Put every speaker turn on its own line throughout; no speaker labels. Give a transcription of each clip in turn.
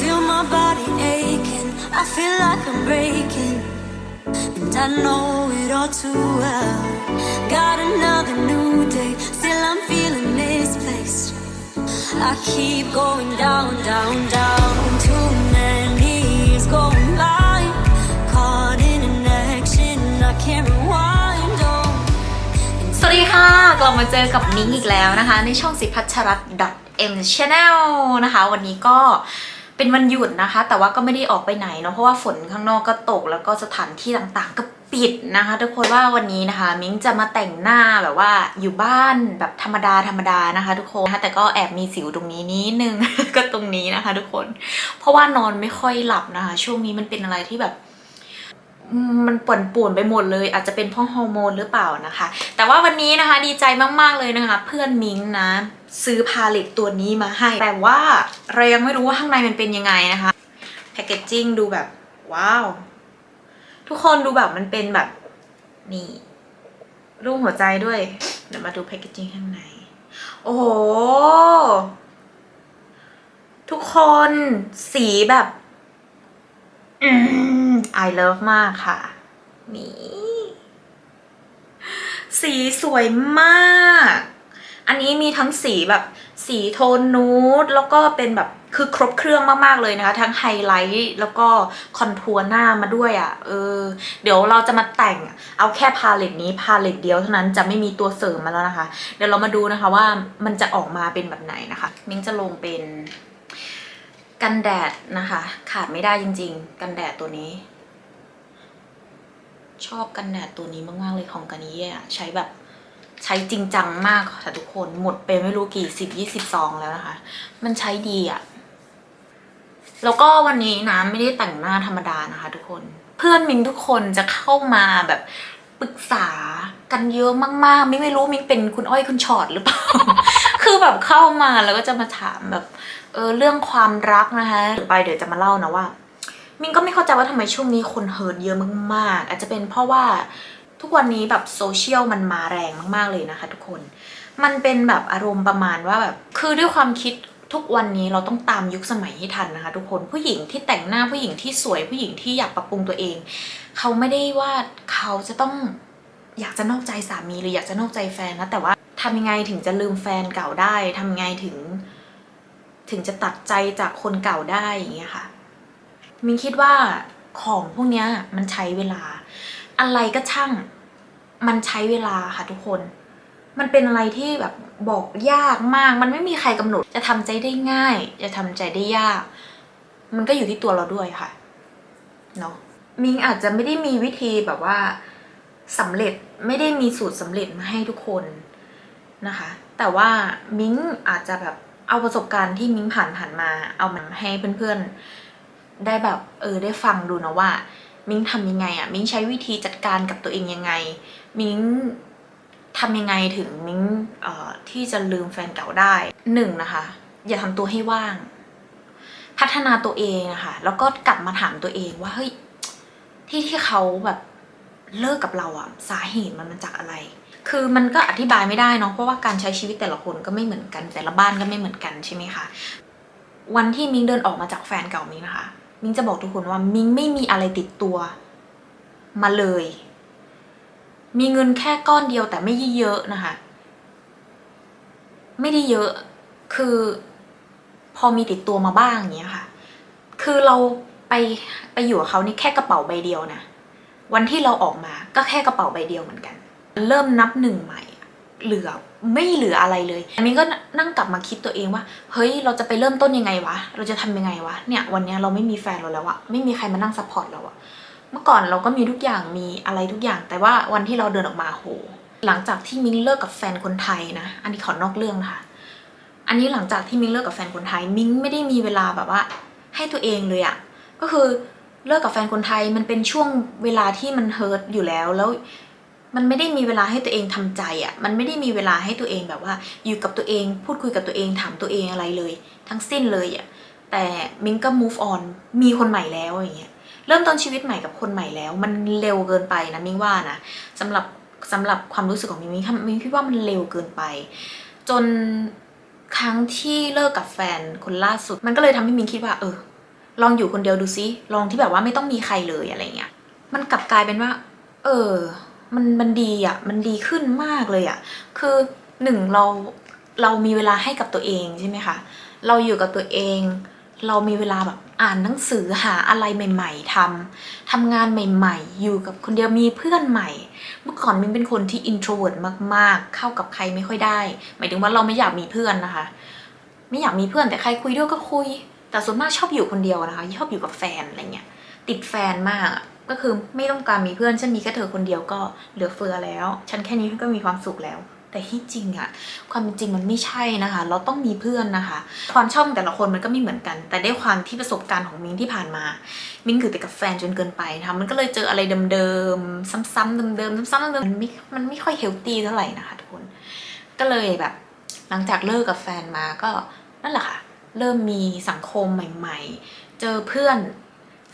Feel my body aching. I feel like I'm breaking. And I know it all too well. Got another new day. Still I'm feeling misplaced. I keep going down, down, down. Too many years going by. Caught in an action. I can't rewind. Oh.
สวัสดีค่ะ กลับมาเจอกับนิ้งอีกแล้วนะคะ ในช่องสิพัชรัตน์ .m channel นะคะ วันนี้ก็ เป็นวันหยุดนะคะ แต่ว่าก็ไม่ได้ออกไปไหนเนาะเพราะว่าฝนข้างนอกก็ตกแล้วก็สถานที่ต่างๆ ก็ปิดนะคะ ทุกคนว่าวันนี้นะคะ มิ้งจะมาแต่งหน้าแบบว่าอยู่บ้านแบบธรรมดาธรรมดานะคะ ทุกคนนะคะแต่ก็แอบมีสิวตรงนี้นิดนึง ก็ตรงนี้นะคะ ทุกคน เพราะว่านอนไม่ค่อยหลับนะคะ ช่วงนี้มันเป็นอะไรที่แบบ มันป่วนป่วนไปหมดเลย อาจจะเป็นเพราะฮอร์โมนหรือเปล่านะคะ แต่ว่าวันนี้นะคะดีใจมากๆเลยนะคะ เพื่อนมิ้งนะซื้อพาเลตตัวนี้มาให้ แต่ว่าเรายังไม่รู้ว่าข้างในมันเป็นยังไงนะคะแพคเกจจิ้งดูแบบ ว้าว ทุกคนดูแบบมันเป็นแบบนี่รูปหัวใจด้วย เดี๋ยวมาดูแพคเกจจิ้งข้างใน โอ้โหทุกคนสีแบบ I love มากค่ะ นี่ สีสวยมาก อันนี้มีทั้งสีแบบสีโทนนูดแล้วก็เป็นแบบคือครบเครื่องมาก ๆ เลยนะคะ ทั้งไฮไลท์แล้วก็คอนทัวร์หน้ามาด้วยอะ่ะเออ เดี๋ยวเราจะมาแต่งเอาแค่พาเลตนี้พาเลตเดียวเท่านั้นจะไม่มีตัวเสริมมาแล้วนะคะ เดี๋ยวเรามาดูนะคะว่ามันจะออกมาเป็นแบบไหนนะคะ มิ้งจะลงเป็น กันแดดนะคะ ขาดไม่ได้จริง ๆ กันแดดตัวนี้ ชอบกันแดดตัวนี้มากๆเลยของกันนี้อะใช้แบบใช้จริงจังมากค่ะทุกคนหมดไปไม่รู้กี่สิบยี่สิบซองแล้วนะคะ มันใช้ดีอะ แล้วก็วันนี้นะไม่ได้แต่งหน้าธรรมดานะคะ ทุกคน เพื่อนมิงทุกคนจะเข้ามาแบบปรึกษากันเยอะมากๆ ไมิงไม่รู้มิงเป็นคุณอ้อยคุณชอดหรือเปล่า คือแบบเข้ามาแล้วก็จะมาถามแบบเออเรื่องความรักนะคะไปเดี๋ยวจะมาเล่านะว่า มินก็ไม่เข้าใจว่าทำไมช่วงนี้คนเฮิร์ตเยอะมากๆ อาจจะเป็นเพราะว่าทุกวันนี้แบบโซเชียลมันมาแรงมาก ๆเลยนะคะ ทุกคน มันเป็นแบบอารมณ์ประมาณว่าแบบคือด้วยความคิดทุกวันนี้เราต้องตามยุคสมัยให้ทันนะคะ ทุกคนผู้หญิงที่แต่งหน้าผู้หญิงที่สวยผู้หญิงที่อยากปรับปรุงตัวเอง เขาไม่ได้ว่าเขาจะต้องอยากจะนอกใจสามีหรืออยากจะนอกใจแฟนนะแต่ว่า ทำยังไงถึงจะลืมแฟนเก่าได้ทำยังไงถึง ถึงจะตัดใจจากคนเก่าได้อย่างเงี้ยค่ะมินคิดว่าของพวกเนี้ยมันใช้เวลา อะไรก็ช่าง มันใช้เวลาค่ะทุกคน มันเป็นอะไรที่แบบบอกยากมาก มันไม่มีใครกำหนด จะทำใจได้ง่าย จะทำใจได้ยาก มันก็อยู่ที่ตัวเราด้วยค่ะเนาะมิงอาจจะไม่ได้มีวิธีแบบว่าสำเร็จไม่ได้มีสูตรสำเร็จมาให้ทุกคน นะคะ แต่ว่ามิ้งอาจจะแบบเอาประสบการณ์ที่มิ้งผ่านผ่านมา เอามาให้เพื่อนๆ ได้แบบเออได้ฟังดูนะว่า มิ้งทำยังไงอะ่ะ มิ้งใช้วิธีจัดการกับตัวเองยังไง มิ้งทำยังไงถึงมิ้งเอ่อที่จะลืมแฟนเก่าได้หนึ่งนะคะ อย่าทำตัวให้ว่าง พัฒนาตัวเองนะคะแล้วก็กลับมาถามตัวเองว่าเฮ้ยที่ที่เขาแบบเลิกกับเราอะสาเหตุมันมาจากอะไร คือมันก็อธิบายไม่ได้เนาะเพราะว่าการใช้ชีวิตแต่ละคนก็ไม่เหมือนกัน แต่ละบ้านก็ไม่เหมือนกันใช่ไหมคะวันที่มิงเดินออกมาจากแฟนเก่ามิงนะคะ มิงจะบอกทุกคนว่ามิงไม่มีอะไรติดตัว มาเลย มีเงินแค่ก้อนเดียวแต่ไม่เยอะนะคะ ไม่ได้เยอะคือพอมีติดตัวมาบ้างอย่างเงี้ยค่ะ คือเราไปไปอยู่กับเขานี่แค่กระเป๋าใบเดียวนะ วันที่เราออกมาก็แค่กระเป๋าใบเดียวเหมือนกัน เริ่มนับหนึ่งใหม่ เหลือไม่เหลืออะไรเลยอันนี้ก็นั่งกลับมาคิดตัวเองว่า เฮ้ย เราจะไปเริ่มต้นยังไงวะ เราจะทำยังไงวะ เนี่ย วันเนี้ยเราไม่มีแฟนเราแล้วอะไม่มีใครมานั่งซัพพอร์ตเราอะเมื่อก่อนเราก็มีทุกอย่าง มีอะไรทุกอย่าง แต่ว่าวันที่เราเดินออกมาโห หลังจากที่มิ้งเลิกกับแฟนคนไทยนะ อันนี้ขอนอกเรื่องนะคะ อันนี้หลังจากที่มิ้งเลิกกับแฟนคนไทย มิ้งไม่ได้มีเวลาแบบว่า ให้ตัวเองเลยอะก็คือเลิกกับแฟนคนไทยมันเป็นช่วงเวลาที่มันเฮิร์ตอยู่แล้ว แล้ว มันไม่ได้มีเวลาให้ตัวเองทำใจอะ่ะ มันไม่ได้มีเวลาให้ตัวเองแบบว่า อยู่กับตัวเอง พูดคุยกับตัวเองถามตัวเองอะไรเลย ทั้งสิ้นเลยอะ่ะ แต่มิ้งก็ move on มีคนใหม่แล้วอย่างเงี้ย เริ่มต้นชีวิตใหม่กับคนใหม่แล้ว มันเร็วเกินไปนะมิ้งว่านะสำหรับสำหรับความรู้สึกของมิ้งมิ้งมิ้งคิดว่ามันเร็วเกินไป จนครั้งที่เลิกกับแฟนคนล่าสุด มันก็เลยทำให้มิ้งคิดว่า เออ ลองอยู่คนเดียวดูซิลองที่แบบว่าไม่ต้องมีใครเลยอะไรเงี้ย มันกลับกลายเป็นว่า เออ มันมันดีอะมันดีขึ้นมากเลยอะคือหนึ่งเราเรามีเวลาให้กับตัวเองใช่ไหมคะเราอยู่กับตัวเอง เรามีเวลาแบบอ่านหนังสือหาอะไรใหม่ ๆทำทำงานใหม่ ๆ อยู่กับคนเดียวมีเพื่อนใหม่ เมื่อก่อนมินเป็นคนที่ introvert มากๆ เข้ากับใครไม่ค่อยได้ หมายถึงว่าเราไม่อยากมีเพื่อนนะคะ ไม่อยากมีเพื่อนแต่ใครคุยด้วยก็คุย แต่ส่วนมากชอบอยู่คนเดียวนะคะชอบอยู่กับแฟนอะไรเงี้ยติดแฟนมาก ก็คือไม่ต้องการมีเพื่อนฉันมีแค่เธอคนเดียวก็เหลือเฟือแล้ว ฉันแค่นี้ก็มีความสุขแล้ว แต่ที่จริงอะความจริงมันไม่ใช่นะคะ เราต้องมีเพื่อนนะคะ ความชอบแต่ละคนมันก็ไม่เหมือนกัน แต่ได้ความที่ประสบการณ์ของมิ้งที่ผ่านมา มิงอยู่แต่กับแฟนจนเกินไปนะคะมันก็เลยเจออะไรเดิมๆซ้ำๆเดิมๆซ้ำๆเดิมๆมันไม่มันไม่ค่อยเฮลตี้เท่าไหร่นะคะทุกคนก็เลยแบบ หลังจากเลิกกับแฟนมาก็นั่นแหละค่ะ เริ่มมีสังคมใหม่ ๆ เจอเพื่อน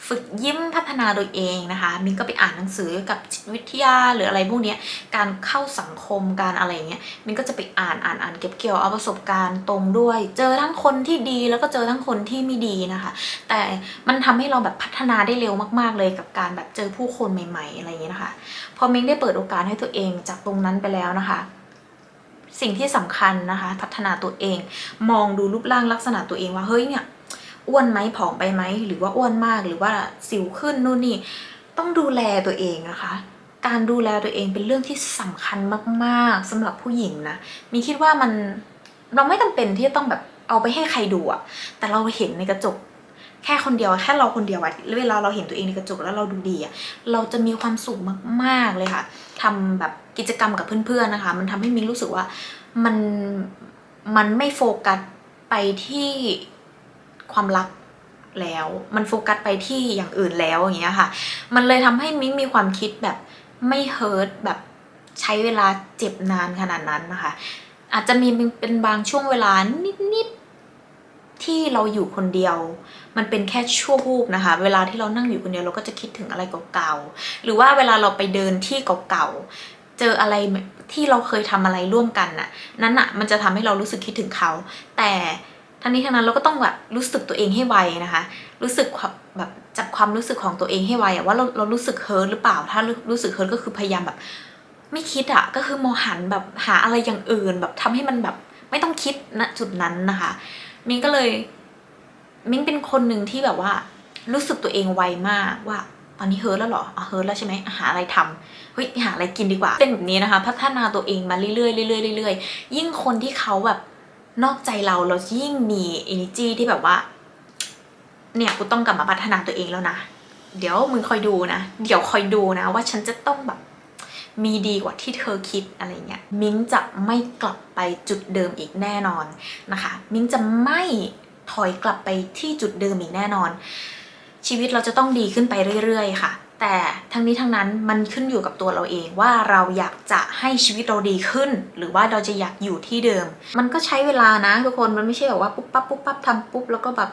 ฝึกยิ้มพัฒนาตัวเองนะคะ มินก็ไปอ่านหนังสือกับจิตวิทยาหรืออะไรพวกนี้การเข้าสังคมการอะไรอย่างเงี้ยมินก็จะไปอ่านอ่านอ่านเก็บเกี่ยวเอาประสบการณ์ตรงด้วย เจอทั้งคนที่ดีแล้วก็เจอทั้งคนที่ไม่ดีนะคะ แต่มันทำให้เราแบบพัฒนาได้เร็วมาก ๆ เลยกับการแบบเจอผู้คนใหม่ ๆ อะไรอย่างเงี้ยนะคะ พอมิงได้เปิดโอกาสให้ตัวเองจากตรงนั้นไปแล้วนะคะสิ่งที่สำคัญนะคะ พัฒนาตัวเอง มองดูรูปร่างลักษณะตัวเองว่าเฮ้ยเนี่ย อ้วนไหมผอมไปไหมหรือว่าอ้วนมากหรือว่าสิวขึ้นนู่นนี่ต้องดูแลตัวเองนะคะ การดูแลตัวเองเป็นเรื่องที่สำคัญมากๆสำหรับผู้หญิงนะมีคิดว่ามันเราไม่จำเป็นที่จะต้องแบบเอาไปให้ใครดูอะแต่เราเห็นในกระจกแค่คนเดียวแค่เราคนเดียวอะเวลาเราเห็นตัวเองในกระจกแล้วเราดูดีอะเราจะมีความสุขมากๆเลยค่ะทำแบบกิจกรรมกับเพื่อนๆนะคะ มันทำให้มิ้งรู้สึกว่ามันมันไม่โฟกัสไปที่ ความรักแล้ว มันโฟกัสไปที่อย่างอื่นแล้วอย่างเงี้ยค่ะ มันเลยทำให้มิ้งมีความคิดแบบไม่เฮิร์ตแบบใช้เวลาเจ็บนานขนาดนั้นนะคะ อาจจะมีเป็นบางช่วงเวลานิดๆที่เราอยู่คนเดียว มันเป็นแค่ชั่ววูบนะคะ เวลาที่เรานั่งอยู่คนเดียวเราก็จะคิดถึงอะไรเก่าๆหรือว่าเวลาเราไปเดินที่เก่าๆเจออะไรที่เราเคยทำอะไรร่วมกันน่ะ นั้นน่ะมันจะทำให้เรารู้สึกคิดถึงเขา แต่ ทั้งนี้ทั้งนั้นเราก็ต้องแบบรู้สึกตัวเองให้ไวนะคะ รู้สึกแบบจับความรู้สึกของตัวเองให้ไวอะว่าเราเรารู้สึกเฮิร์ตหรือเปล่า ถ้ารู้สึกเฮิร์ตก็คือพยายามแบบ ไม่คิดอะก็คือมองหันแบบหาอะไรอย่างอื่น แบบทำให้มันแบบไม่ต้องคิดณจุดนั้นนะคะ มิ้งก็เลยมิ้งเป็นคนหนึ่งที่แบบว่า รู้สึกตัวเองไวมากว่าตอนนี้เฮิร์ตแล้วเหรอเฮิร์ตแล้วใช่ไหมหาอะไรทำเฮ้ยหาอะไรกินดีกว่า เป็นแบบนี้นะคะ พัฒนาตัวเองมาเรื่อยๆเรื่อยๆเรื่อยๆยิ่งคนที่เขาแบบ นอกใจเราเรายิ่งมี energy ที่แบบว่า เนี่ยกูต้องกลับมาพัฒนาตัวเองแล้วนะ เดี๋ยวมึงคอยดูนะ เดี๋ยวคอยดูนะ ว่าฉันจะต้องแบบมีดีกว่าที่เธอคิดอะไรเงี้ย มิ้งจะไม่กลับไปจุดเดิมอีกแน่นอนนะคะ มิ้งจะไม่ถอยกลับไปที่จุดเดิมอีกแน่นอน ชีวิตเราจะต้องดีขึ้นไปเรื่อยๆ ค่ะ แต่ทั้งนี้ทั้งนั้นมันขึ้นอยู่กับตัวเราเองว่าเราอยากจะให้ชีวิตเราดีขึ้น หรือว่าเราจะอยากอยู่ที่เดิม มันก็ใช้เวลานะทุกคนมันไม่ใช่แบบว่าปุ๊บปั๊บปุ๊บปั๊บทำปุ๊บแล้วก็แบบ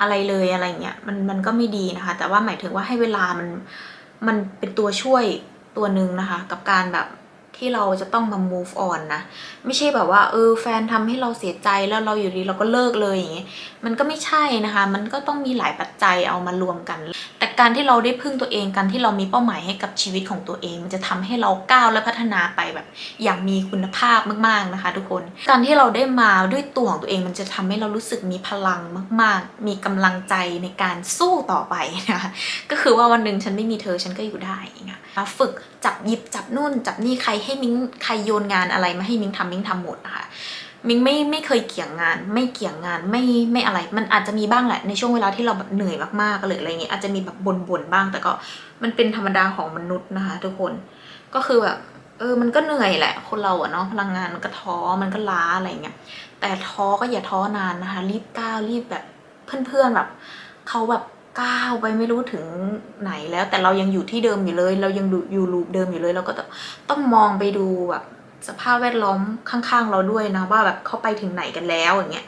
อะไรเลยอะไรเงี้ยมันมันก็ไม่ดีนะคะ แต่ว่าหมายถึงว่าให้เวลามันมันเป็นตัวช่วยตัวหนึ่งนะคะ กับการแบบที่เราจะต้องมา move on นะ ไม่ใช่แบบว่าเออแฟนทำให้เราเสียใจแล้วเราอยู่ดีเราก็เลิกเลยอย่างเงี้ยมันก็ไม่ใช่นะคะ มันก็ต้องมีหลายปัจจัยเอามารวมกัน การที่เราได้พึ่งตัวเองการที่เรามีเป้าหมายให้กับชีวิตของตัวเอง มันจะทำให้เราก้าวและพัฒนาไปแบบอย่างมีคุณภาพมากๆนะคะ ทุกคนการที่เราได้มาด้วยตัวของตัวเองมันจะทำให้เรารู้สึกมีพลังมาก ๆ มีกำลังใจในการสู้ต่อไปนะคะก็คือว่าวันหนึ่งฉันไม่มีเธอฉันก็อยู่ได้อย่างเงี้ยมาฝึกจับหยิบจับนู่นจับนี่ใครให้มิ้งใครโยนงานอะไรมาให้มิ้งทำมิ้งทำหมดนะคะ มิงไม่ไม่เคยเกี่ยงงาน ไม่เกี่ยงงานไม่ไม่อะไร มันอาจจะมีบ้างแหละในช่วงเวลาที่เราแบบเหนื่อยมากๆหรืออะไรเงี้ยอาจจะมีแบบบ่นๆบ้าง แต่ก็มันเป็นธรรมดาของมนุษย์นะคะ ทุกคนก็คือแบบเออมันก็เหนื่อยแหละ คนเราอะเนาะพลังงานมันก็ท้อมันก็ล้าอะไรเงี้ยแต่ท้อก็อย่าท้อนานนะคะ รีบก้าวรีบแบบเพื่อนๆแบบเขาแบบก้าวไปไม่รู้ถึงไหนแล้ว แต่เรายังอยู่ที่เดิมอยู่เลย เรายังอยู่ลูปเดิมอยู่เลย เราก็ต้องมองไปดูแบบ สภาพแวดล้อมข้างๆ เราด้วยนะว่าแบบเขาไปถึงไหนกันแล้วอย่างเงี้ย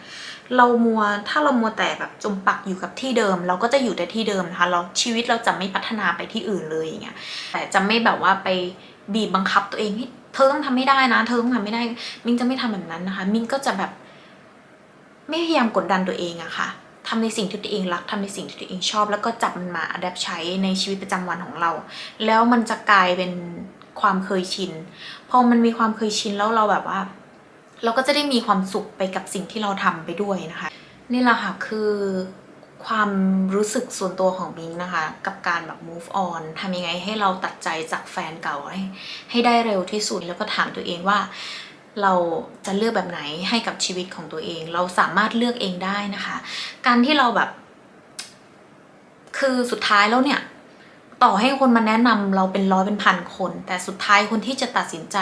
เรามัวถ้าเรามัวแต่แบบจมปักอยู่กับที่เดิม เราก็จะอยู่แต่ที่เดิมนะคะเราชีวิตเราจะไม่พัฒนาไปที่อื่นเลยอย่างเงี้ยแต่จะไม่แบบว่าไปบีบบังคับตัวเองเธอต้องทำไม่ได้นะ เธอต้องทำไม่ได้ มิงจะไม่ทำแบบนั้นนะคะ มิงก็จะแบบ ไม่พยายามกดดันตัวเองอะค่ะทำในสิ่งที่ตัวเองรักทำในสิ่งที่ตัวเองชอบ แล้วก็จับมันมาอัดแอปใช้ในชีวิตประจำวันของเรา แล้วมันจะกลายเป็น ความเคยชิน พอมันมีความเคยชินแล้วเราแบบว่า เราก็จะได้มีความสุขไปกับสิ่งที่เราทำไปด้วยนะคะ นี่แหละค่ะคือความรู้สึกส่วนตัวของบิงนะคะ กับการแบบ move on ทำยังไงให้เราตัดใจจากแฟนเก่าให้ให้ได้เร็วที่สุดแล้วก็ถามตัวเองว่าเราจะเลือกแบบไหนให้กับชีวิตของตัวเอง เราสามารถเลือกเองได้นะคะ การที่เราแบบ คือสุดท้ายแล้วเนี่ย ต่อให้คนมาแนะนำเราเป็นร้อยเป็นพันคน แต่สุดท้ายคนที่จะตัดสินใจ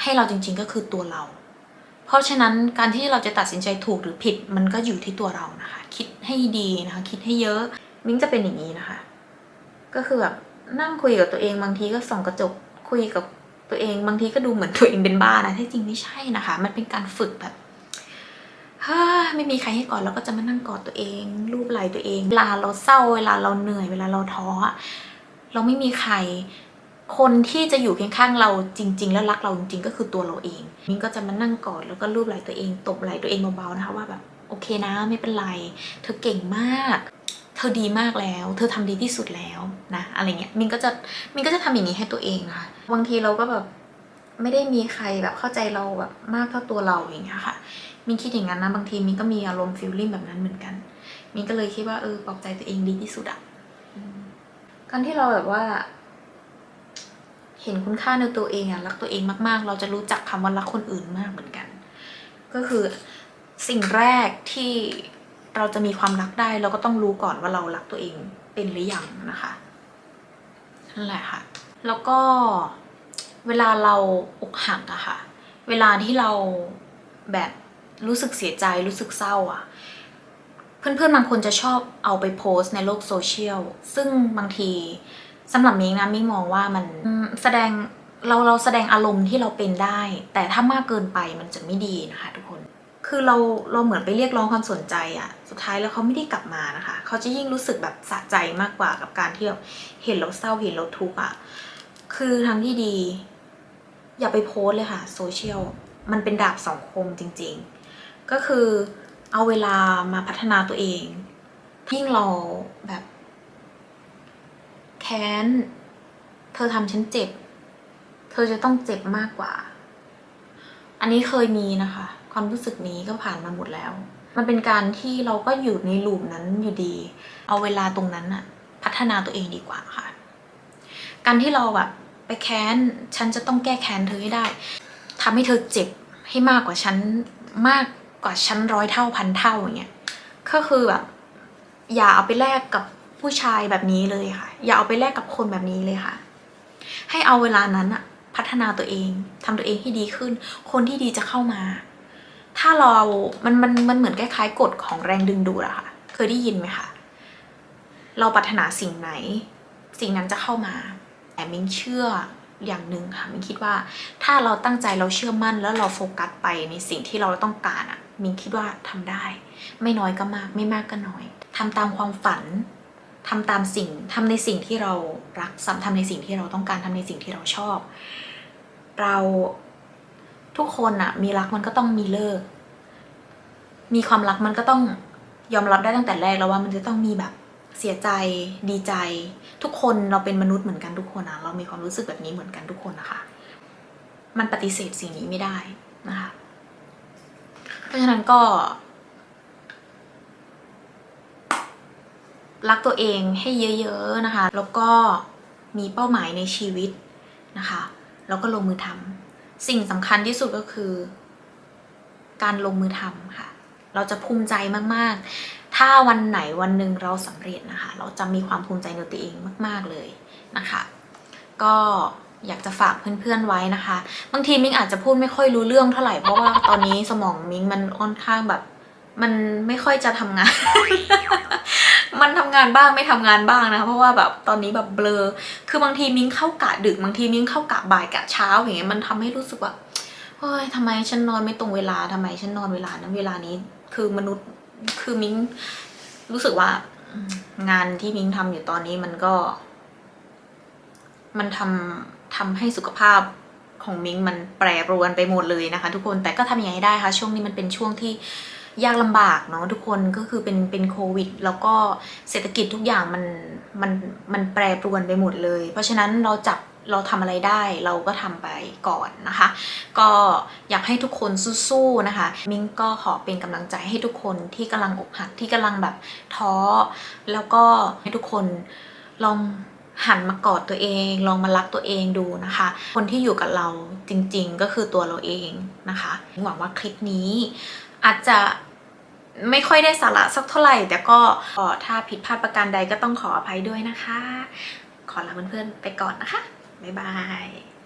ให้เราจริงๆก็คือตัวเรา เพราะฉะนั้นการที่เราจะตัดสินใจถูกหรือผิด มันก็อยู่ที่ตัวเรานะคะ คิดให้ดีนะคะ คิดให้เยอะมิ้งจะเป็นอย่างนี้นะคะ ก็คือแบบนั่งคุยกับตัวเองบางทีก็ส่องกระจกคุยกับตัวเองบางทีก็ดูเหมือนตัวเองเป็นบ้านะที่จริงไม่ใช่นะคะ มันเป็นการฝึกแบบ ไม่มีใครให้กอดเราก็จะมานั่งกอดตัวเอง รูปไหล่ตัวเอง เวลาเราเศร้าเวลาเราเหนื่อยเวลาเราท้อเราไม่มีใคร คนที่จะอยู่เคียงข้างเราจริง ๆ แล้วรักเราจริงๆ ก็คือตัวเราเองมิ้งก็จะมานั่งกอดแล้วก็รูปไหล่ตัวเอง ตบไหล่ตัวเองเบาๆนะคะว่าแบบโอเคนะไม่เป็นไร เธอเก่งมาก เธอดีมากแล้ว เธอทำดีที่สุดแล้วนะอะไรเงี้ยมินก็จะมินก็จะทำอย่างนี้ให้ตัวเองนะคะบางทีเราก็แบบ ไม่ได้มีใครแบบเข้าใจเราแบบมากเท่าตัวเราอย่างเงี้ยค่ะมินคิดอย่างนั้นนะบางทีมินก็มีอารมณ์ฟีลลิ่งแบบนั้นเหมือนกันมินก็เลยคิดว่าเออปลอบใจตัวเองดีที่สุดอะการที่เราแบบว่า เห็นคุณค่าในตัวเองอะรักตัวเองมากๆ เราจะรู้จักคำว่ารักคนอื่นมากเหมือนกัน ก็คือสิ่งแรกที่เราจะมีความรักได้เราก็ต้องรู้ก่อนว่าเรารักตัวเองเป็นหรือยังนะคะนั่นแหละค่ะ แล้วก็ เวลาเราอกหักอะค่ะ เวลาที่เราแบบรู้สึกเสียใจรู้สึกเศร้าอะเพื่อนๆบางคนจะชอบเอาไปโพสต์ในโลกโซเชียล ซึ่งบางทีสำหรับมิงนะมิงมองว่ามันแสดงเราเราแสดงอารมณ์ที่เราเป็นได้ แต่ถ้ามากเกินไปมันจะไม่ดีนะคะทุกคน คือเราเราเหมือนไปเรียกร้องความสนใจอะสุดท้ายแล้วเขาไม่ได้กลับมานะคะ เขาจะยิ่งรู้สึกแบบสะใจมากกว่ากับการที่แบบเห็นเราเศร้าเห็นเราทุกข์อะ คือทางที่ดี อย่าไปโพสเลยค่ะโซเชียลมันเป็นดาบสองคมจริง ๆ ก็คือเอาเวลามาพัฒนาตัวเองยิ่งเราแบบแค้น เธอทำฉันเจ็บ เธอจะต้องเจ็บมากกว่า อันนี้เคยมีนะคะ ความรู้สึกนี้ก็ผ่านมาหมดแล้ว มันเป็นการที่เราก็อยู่ในลูปนั้นอยู่ดี เอาเวลาตรงนั้นอะพัฒนาตัวเองดีกว่าค่ะ การที่เราแบบไปแค้น ฉันจะต้องแก้แค้นเธอให้ได้ทำให้เธอเจ็บให้มากกว่าฉันมากกว่าฉันร้อยเท่าพันเท่าอย่างเงี้ยก็คือแบบอย่าเอาไปแลกกับผู้ชายแบบนี้เลยค่ะ อย่าเอาไปแลกกับคนแบบนี้เลยค่ะ ให้เอาเวลานั้นอะพัฒนาตัวเองทำตัวเองให้ดีขึ้น คนที่ดีจะเข้ามา ถ้าเรา มัน มัน มันเหมือนคล้ายๆกฎของแรงดึงดูดอะค่ะ เคยได้ยินไหมคะ เราปรารถนาสิ่งไหน สิ่งนั้นจะเข้ามา แต่มิงเชื่ออย่างหนึ่งค่ะมิงคิดว่าถ้าเราตั้งใจเราเชื่อมั่นแล้วเราโฟกัสไปในสิ่งที่เราต้องการอะมิงคิดว่าทำได้ ไม่น้อยก็มากไม่มากก็น้อยทำตามความฝันทำตามสิ่งทำในสิ่งที่เรารักทำในสิ่งที่เราต้องการทำในสิ่งที่เราชอบ เราทุกคนอะมีรักมันก็ต้องมีเลิก มีความรักมันก็ต้องยอมรับได้ตั้งแต่แรกแล้วว่ามันจะต้องมีแบบ เสียใจดีใจ ทุกคนเราเป็นมนุษย์เหมือนกันทุกคนอะเรามีความรู้สึกแบบนี้เหมือนกันทุกคนนะคะ มันปฏิเสธสิ่งนี้ไม่ได้นะคะ เพราะฉะนั้นก็ รักตัวเองให้เยอะๆนะคะ แล้วก็มีเป้าหมายในชีวิตนะคะ แล้วก็ลงมือทำสิ่งสำคัญที่สุดก็คือ การลงมือทำค่ะ เราจะภูมิใจมากๆ ถ้าวันไหนวันหนึ่งเราสำเร็จนะคะ เราจะมีความภูมิใจในตัวเองมากๆเลยนะคะ ก็อยากจะฝากเพื่อนๆไว้นะคะ บางทีมิ้งอาจจะพูดไม่ค่อยรู้เรื่องเท่าไหร่เพราะว่าตอนนี้สมองมิ้งมันค่อนข้างแบบ มันไม่ค่อยจะทำงาน มันทำงานบ้างไม่ทำงานบ้างนะคะเพราะว่าแบบตอนนี้แบบเบลอ คือบางทีมิ้งเข้ากะดึกบางทีมิ้งเข้ากะบ่ายกะเช้าอย่างเงี้ยมันทำให้รู้สึกว่าเฮ้ยทำไมฉันนอนไม่ตรงเวลาทำไมฉันนอนเวลานั้นเวลานี้ คือมนุษย์ คือมิ้งรู้สึกว่างานที่มิ้งทำอยู่ตอนนี้มันก็ มันทำทำให้สุขภาพของมิ้งมันแปรปรวนไปหมดเลยนะคะ ทุกคนแต่ก็ทำยังไงได้คะช่วงนี้มันเป็นช่วงที่ยากลำบากเนาะทุกคนก็คือเป็นเป็นโควิด แล้วก็เศรษฐกิจทุกอย่างมันมันมันแปรปรวนไปหมดเลย เพราะฉะนั้นเราจับ เราทำอะไรได้เราก็ทำไปก่อนนะคะ ก็อยากให้ทุกคนสู้ๆนะคะ มิ้งก็ขอเป็นกำลังใจให้ทุกคนที่กำลังอกหักที่กำลังแบบท้อ แล้วก็ให้ทุกคนลองหันมากอดตัวเอง ลองมารักตัวเองดูนะคะ คนที่อยู่กับเราจริงๆก็คือตัวเราเองนะคะหวังว่าคลิปนี้อาจจะไม่ค่อยได้สาระสักเท่าไหร่ แต่ก็ถ้าผิดพลาดประการใดก็ต้องขออภัยด้วยนะคะ ขอลาเพื่อนๆไปก่อนนะคะ บ๊ายบาย